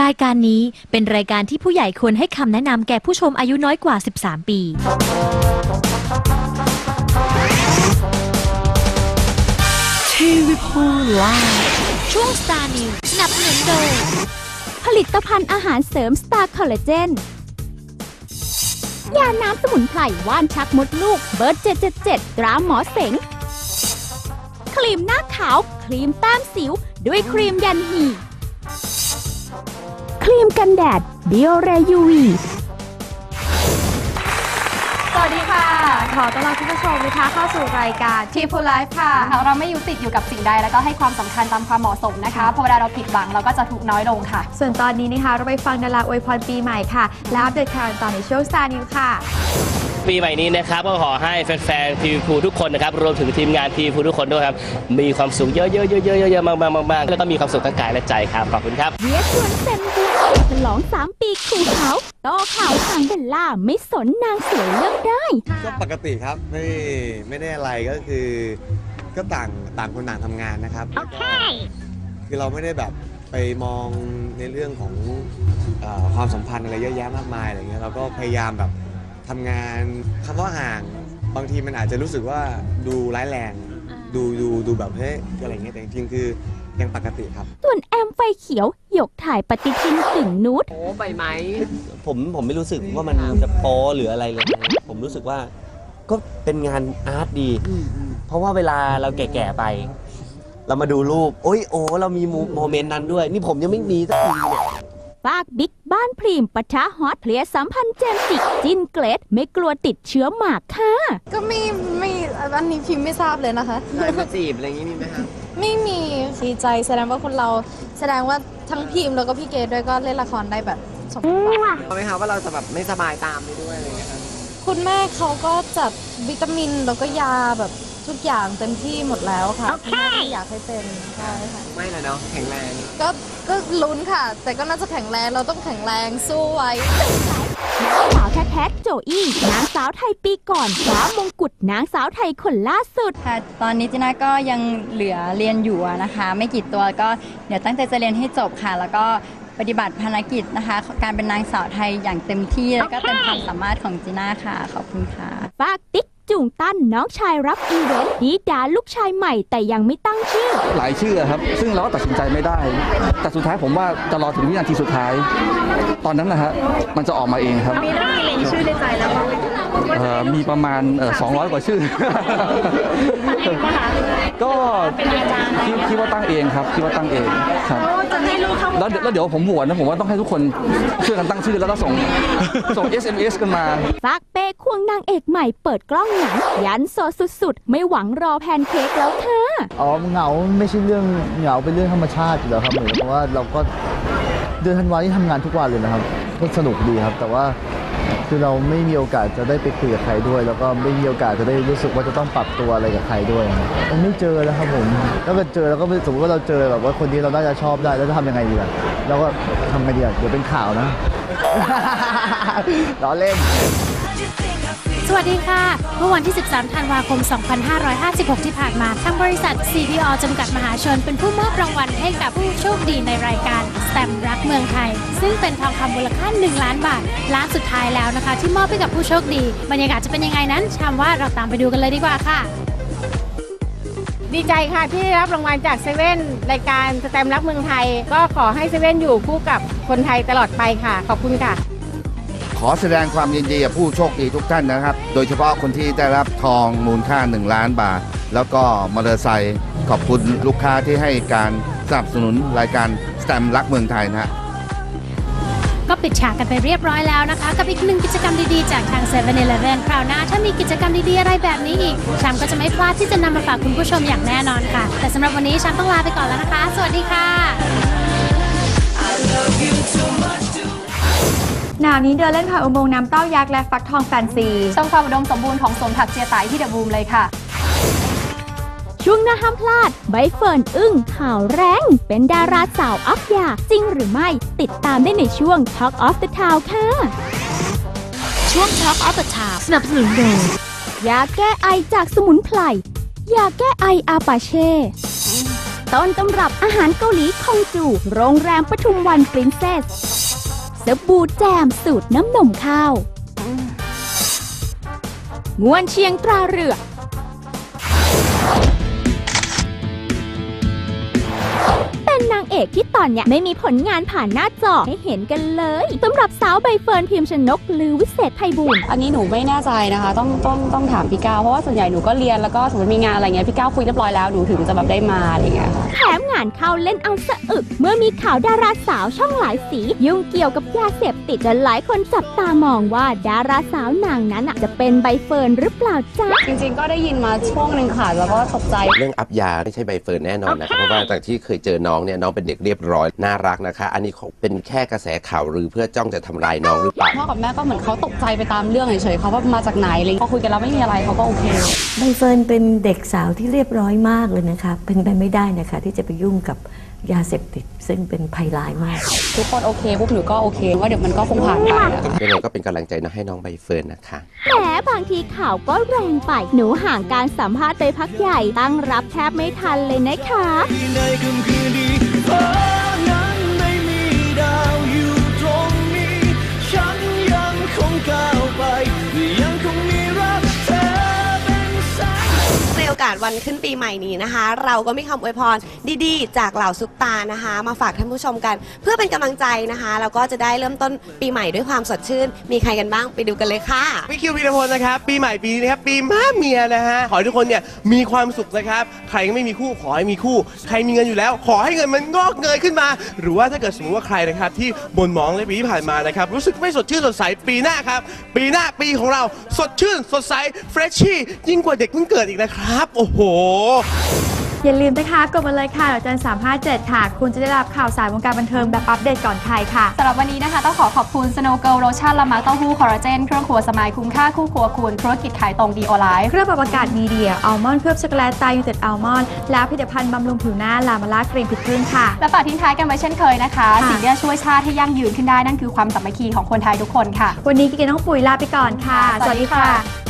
รายการนี้เป็นรายการที่ผู้ใหญ่ควรให้คำแนะนำแก่ผู้ชมอายุน้อยกว่า 13 ปีทีวีพูไลฟ์ช่วง Star News สนับสนุนโดยผลิตภัณฑ์อาหารเสริมสตาร์คอลลาเจนยาน้ำสมุนไพรว่านชักมดลูกเบิร์ด777 ตราหมอเสง ครีมหน้าขาว ครีมแต้มสิว ด้วยครีมยันหี ครีมกันแดดเดียวเรยูวีสวัสดีค่ะ ขอต้อนรับคุณผู้ชมนะคะเข้าสู่รายการทีพูไลฟ์ค่ะเราไม่ยุติดอยู่กับสิ่งใด แล้วก็ให้ความสำคัญตามความเหมาะสมนะคะเพอเวลาเราผิดหวังเราก็จะถูกน้อยลงค่ะ ส่วนตอนนี้นะคะ เราไปฟังดาราอวยพรปีใหม่ค่ะ และอัปเดตข่าวต่อในช่วง Star News ค่ะ ปีใหม่นี้นะครับก็ขอให้แฟนๆทีวีพูทุกคนนะครับรวมถึงทีมงานทีวีพูทุกคนด้วยครับมีความสุขเยอะๆเยอะๆๆๆๆมากๆๆๆแล้วก็มีความสุขทั้งกายและใจครับขอบคุณครับเวียชวนเซนเดือนฉลอง3ปีคู่เขาต่อข่าวทางเบลล่าไม่สนนางสวยเลือกได้ก็ปกติครับไม่ไม่ได้อะไรก็คือ ก็ต่างต่างคนต่างทำงานนะครับแล้วก็คือเราไม่ได้แบบไปมองในเรื่องของเออความสัมพันธ์อะไรเยอะแยะมากมายอะไรเงี้ยเราก็พยายามแบบ ทำงานคำว่าห่าง บางทีมันอาจจะรู้สึกว่าดูร้ายแรง ดูดูดูแบบเฮ้ยอะไรเงี้ยแต่จริงๆคือยังปกติครับ ส่วนแอมไฟเขียว หยกถ่ายปฏิทินถึงนูดโอ้ใบไม้ผมผมไม่รู้สึกว่ามันจะโป๊หรืออะไรเลย ผมรู้สึกว่าก็เป็นงานอาร์ตดี เพราะว่าเวลาเราแก่ๆไป เรามาดูรูป โอ้ยโอ้เรามีโมเมนต์นั้นด้วย นี่ผมยังไม่มีสักทีเนี่ย ฝากบิ๊กบ้านพรีมปะทะฮอตเคลียร์สัมพันธ์เจมส์จิกจินเกรดไม่กลัวติดเชื้อหมากค่ะ ก็ไม่ไม่อันนี้พิมพ์ไม่ทราบเลยนะคะใครมาจีบอะไรอย่างนี้มีไหมคะไม่มีดีใจแสดงว่าคนเราแสดงว่าทั้งพิมพ์แล้วก็พี่เกดด้วยก็เล่นละครได้แบบสมบูรณ์เอาไหมคะว่าเราจะแบบไม่สบายตามไปด้วยอะไรอย่างเงี้ยค่ะคุณแม่เขาก็จัดวิตามินแล้วก็ยาแบบทุกอย่างเต็มที่หมดแล้วค่ะคุณแม่ไม่อยากให้เป็นใช่ค่ะไม่เลยเนาะแข็งแรงก็ ก็ลุ้นค่ะ แต่ก็น่าจะแข็งแรงเราต้องแข็งแรงสู้ไว้สาวแท้ๆโจอี้นางสาวไทยปีก่อนคว้ามงกุฎนางสาวไทยคนล่าสุด ค่ะตอนนี้จิน่าก็ยังเหลือเรียนอยู่อะนะคะ ไม่กี่ตัวก็เดี๋ยวตั้งใจจะเรียนให้จบค่ะ แล้วก็ปฏิบัติภารกิจนะคะ การเป็นนางสาวไทยอย่างเต็มที่แล้วก็เต็มความสามารถของจิน่าค่ะขอบคุณค่ะ ฝากติ๊ก จุงตั้นน้องชายรับอีเวนต์ดีดาลูกชายใหม่แต่ยังไม่ตั้งชื่อ หลายชื่อครับ ซึ่งเราก็ตัดสินใจไม่ได้ แต่สุดท้ายผมว่าจะรอถึงวินาทีสุดท้าย ตอนนั้นนะฮะมันจะออกมาเองครับ มีเรื่องมีเล็งชื่อในใจแล้วบ้างไหม เอ่อมีประมาณเอ่อ200 กว่าชื่อก็คิดคิดว่าตั้งเองครับคิดว่าตั้งเองครับจะให้ลูกเข้าแล้วเดี๋ยวแล้วเดี๋ยวผมบวชนะผมว่าต้องให้ทุกคนช่วยกันตั้งชื่อแล้วก็ส่งส่ง SMS กันมาฝากเป้ควงนางเอกใหม่เปิดกล้องหนังยันโซสุดๆ ไม่หวังรอแพนเค้กแล้วค่ะ อ๋อเหงาไม่ใช่เรื่องเหงาเป็นเรื่องธรรมชาติอยู่แล้วครับเหมือนเพราะว่าเราก็เดือนธันวาที่ทำงานทุกวันเลยนะครับก็สนุกดีครับ แต่ว่า คือเราไม่มีโอกาสจะได้ไปคุยกับใครด้วย แล้วก็ไม่มีโอกาสจะได้รู้สึกว่าจะต้องปรับตัวอะไรกับใครด้วยมันไม่เจอแล้วครับผมถ้าเกิดเจอแล้วก็สมมติว่าเราเจอแบบว่าคนนี้เราน่าจะชอบได้แล้วจะทำยังไงดีล่ะเราก็ทำไงดีอะเดี๋ยวเป็นข่าวนะล้อเล่น สวัสดีค่ะ เมื่อวันที่ 13 ธันวาคม 2556 ที่ผ่านมา ทางบริษัท CPO จำกัดมหาชน เป็นผู้มอบรางวัลให้กับผู้โชคดีในรายการ STEM รักเมืองไทย ซึ่งเป็นทองคำมูลค่า 1 ล้านบาท ล้านสุดท้ายแล้วนะคะ ที่มอบให้กับผู้โชคดี บรรยากาศจะเป็นยังไงนั้นชามว่าเราตามไปดูกันเลยดีกว่าค่ะ ดีใจค่ะที่ได้รับรางวัลจากเซเว่นรายการสแตมรักเมืองไทย ก็ขอให้เซเว่นอยู่คู่กับคนไทยตลอดไปค่ะ ขอบคุณค่ะ อแสดงความยินดีกับผู้โชคดีทุกท่านนะครับ โดยเฉพาะคนที่ได้รับทองมูลค่า 1 ล้านบาท แล้วก็มอเตอร์ไซค์ขอบคุณลูกค้าที่ให้การสนับสนุนรายการสแตมรักเมืองไทยนะฮะก็ปิดฉากกันไปเรียบร้อยแล้วนะคะ กับอีกหนึ่งกิจกรรมดีๆ จากทาง7 e เ e ่ e อคราวหน้า ถ้ามีกิจกรรมดีๆ อะไรแบบนี้อีกชามก็จะไม่พลาดที่จะนำมาฝากคุณผู้ชมอย่างแน่นอนค่ะ แต่สำหรับวันนี้ชามต้องลาไปก่อนแล้วนะคะ สวัสดีค่ะ หนาวนี้เดินเล่นผ่านอุโมงค์น้ำเต้ายักษ์และฟักทองแฟนซีชมความอุดมสมบูรณ์ของสวนผักเจียไตที่เดอะบูมเลยค่ะ ช่วงหน้าห้ามพลาด ใบเฟิร์นอึ้งข่าวแรง เป็นดาราสาวอัพยา จริงหรือไม่ ติดตามได้ในช่วง Talk of the Town ค่ะ ช่วง Talk of the Town สนับสนุนโดยยาแก้ไอจากสมุนไพรยาแก้ไออาปาเช่ต้นตำรับอาหารเกาหลีคงจู โรงแรมปทุมวันปรินเซส สบู่แจมสูตรน้ำนมข้าวงวนเชียงตราเรือ เป็นนางเอกที่ตอนเนี้ยไม่มีผลงานผ่านหน้าจอให้เห็นกันเลยสำหรับสาวใบเฟิร์นพิมพ์ชนกลือวิเศษไพบูลย์อันนี้หนูไม่แน่ใจนะคะ ต้องต้องต้องถามพี่ก้าวเพราะว่าส่วนใหญ่หนูก็เรียนแล้วก็สมมติมีงานอะไรเงี้ยพี่ก้าวคุยเรียบร้อยแล้วหนูถึงจะแบบได้มาอะไรเงี้ยค่ะแถมงานเข้าเล่นเอาสะอึก เมื่อมีข่าวดาราสาวช่องหลายสี ยุ่งเกี่ยวกับยาเสพติดจนหลายคนจับตามองว่าดาราสาวนางนั้นน่ะจะเป็นใบเฟิร์นหรือเปล่าจ๊ะจริง ๆ ก็ได้ยินมาช่วงหนึ่งค่ะแล้วก็ตกใจ เรื่องอัพยาไม่ใช่ใบเฟิร์นแน่นอนนะครับเพราะว่าจากที่เคยเจอน้องเนี่ยน้องเป็นเด็กเรียบร้อยน่ารักนะคะ อันนี้เขาเป็นแค่กระแสข่าวหรือเพื่อจ้องจะทำลายน้องหรือเปล่า พ่อกับแม่ก็เหมือนเขาตกใจไปตามเรื่องเฉยๆเขาว่ามาจากไหนอะไรเงี้ยพอคุยกันแล้วไม่มีอะไรเขาก็โอเค ใบเฟิร์นเป็นเด็กสาวที่เรียบร้อยมากเลยนะคะ เป็นไปไม่ได้นะคะ ที่จะไปยุ่งกับยาเสพติด ซึ่งเป็นภัยร้ายมาก ทุกคนโอเคปุ๊บหนูก็โอเค ว่าเดี๋ยวมันก็คงผ่านไปอะ ยังไงก็เป็นกำลังใจนะให้น้องใบเฟิร์นนะคะ แหมบางทีข่าวก็แรงไป หนูห่างการสัมภาษณ์ไปพักใหญ่ ตั้งรับแทบไม่ทันเลยนะคะ ในค่ำคืนนี้ ฟ้ โอกาสวันขึ้นปีใหม่นี้นะคะ เราก็มีคำอวยพรดีๆ จากเหล่าซุปตานะคะ มาฝากท่านผู้ชมกัน เพื่อเป็นกำลังใจนะคะแล้วก็จะได้เริ่มต้นปีใหม่ด้วยความสดชื่น มีใครกันบ้างไปดูกันเลยค่ะ พี่คิวพีรพลนะครับ ปีใหม่ปีนี้นะครับ ปีม้าเมียนะฮะ ขอให้ทุกคนเนี่ยมีความสุขนะครับ ใครยังไม่มีคู่ขอให้มีคู่ ใครมีเงินอยู่แล้ว ขอให้เงินมันงอกเงยขึ้นมา หรือว่าถ้าเกิดสมมติว่าใครนะครับ ที่บ่นหมองในปีที่ผ่านมานะครับ รู้สึกไม่สดชื่นสดใสปีหน้าครับ ปีหน้าปีของเราสดชื่นสดใสเฟรชชี่ยิ่งกว่าเด็กเพิ่งเกิดอีกนะครับโอ้โห อย่าลืมนะคะกดมาเลยค่ะดอกจัน357ค่ะ คุณจะได้รับข่าวสารวงการบันเทิงแบบอัปเดตก่อนใครค่ะ สำหรับวันนี้นะคะ ต้องขอขอบคุณ Snow Girl Lotion ละมักเต้าหู้คอลลาเจน เครื่องครัวสมายคุ้มค่าคู่ครัวคุณธุรกิจขายตรงดีโอไลฟ์เครื่องปรับอากาศมีเดียอัลมอนด์เคลือบช็อกโกแลตตายูเต็ดอัลมอนด์และผลิตภัณฑ์บำรุงผิวหน้าลามาล่าครีมผิดครึ่งค่ะ และฝากทิ้งท้ายกันไว้เช่นเคยนะคะสิ่งที่จะช่วยชาติให้ยั่งยืนขึ้นได้นั่นคือความสามัคคีของคนไทยทุกคนค่ะ วันนี้กิ๊กกับน้องปุ๋ยลาไปก่อนค่ะ สวัสดีค่ะ